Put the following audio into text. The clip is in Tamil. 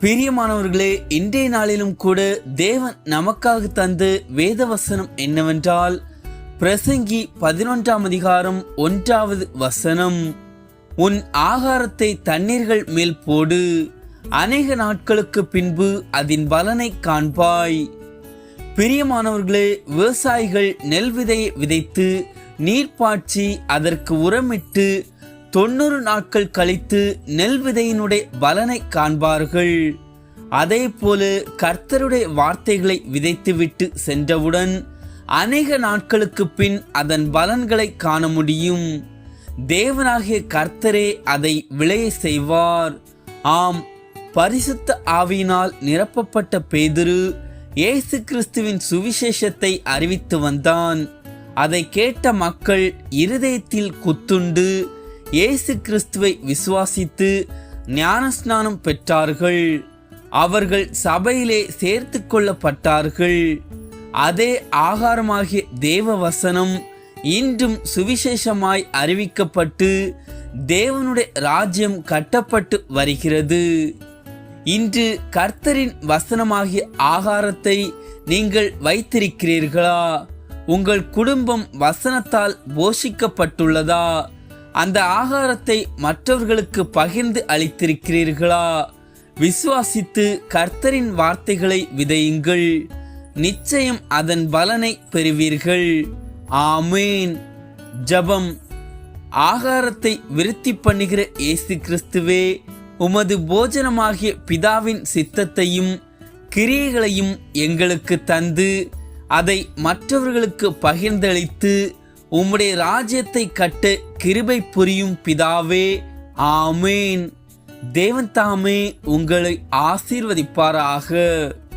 பிரியமானவர்களே இன்றைய நாளிலும் கூட தேவன் நமக்காக தந்த வேதவசனம் என்னவென்றால் பிரசங்கி பதினொன்றாம் அதிகாரம் ஒன்றாவது வசனம் உன் ஆகாரத்தை தண்ணீர்கள் மேல் போடு அநேக நாட்களுக்கு பின்பு அதன் பலனை காண்பாய். பிரியமானவர்களே விவசாயிகள் நெல் விதையை விதைத்து நீர் பாய்ச்சி அதற்கு உரமிட்டு தொண்ணூறு நாட்கள் கழித்து நெல் விதையினுடைய பலனை காண்பார்கள். அதே போல கர்த்தருடைய வார்த்தைகளை விதைத்துவிட்டு சென்றவுடன் அநேக நாட்களுக்கு பின் அதன் பலன்களை காண முடியும். தேவனாகிய கர்த்தரே அதை விளைய செய்வார். ஆம் பரிசுத்த ஆவியினால் நிரப்பப்பட்ட பேதுரு இயேசு கிறிஸ்துவின் சுவிசேஷத்தை அறிவித்து வந்தான். அதை கேட்ட மக்கள் இருதயத்தில் குத்துண்டு இயேசு கிறிஸ்துவை விசுவாசித்து ஞானஸ்நானம் பெற்றார்கள். அவர்கள் சபையிலே சேர்த்து கொள்ளப்பட்டார்கள். அதே ஆகாரமாகிய தேவ வசனம் இன்றும் சுவிசேஷமாய் அறிவிக்கப்பட்டு தேவனுடைய ராஜ்யம் கட்டப்பட்டு வருகிறது. இன்று கர்த்தரின் வசனமாகிய ஆகாரத்தை நீங்கள் வைத்திருக்கிறீர்களா? உங்கள் குடும்பம் வசனத்தால் போஷிக்கப்பட்டுள்ளதா? அந்த ஆகாரத்தை மற்றவர்களுக்கு பகிர்ந்து அளித்திருக்கிறீர்களா? விசுவாசித்து கர்த்தரின் வார்த்தைகளை விதையுங்கள். நிச்சயம் அதன் பலனை பெறுவீர்கள். ஆமேன். ஜபம். ஆகாரத்தை விருத்தி பண்ணுகிற இயேசு கிறிஸ்துவே உமது போஜனமாகிய பிதாவின் சித்தத்தையும் கிரியைகளையும் எங்களுக்கு தந்து அதை மற்றவர்களுக்கு பகிர்ந்தளித்து உம்முடைய ராஜ்யத்தை கட்டு கிருபை புரியும் பிதாவே ஆமேன். தேவன் தாமே உங்களை ஆசீர்வதிப்பாராக.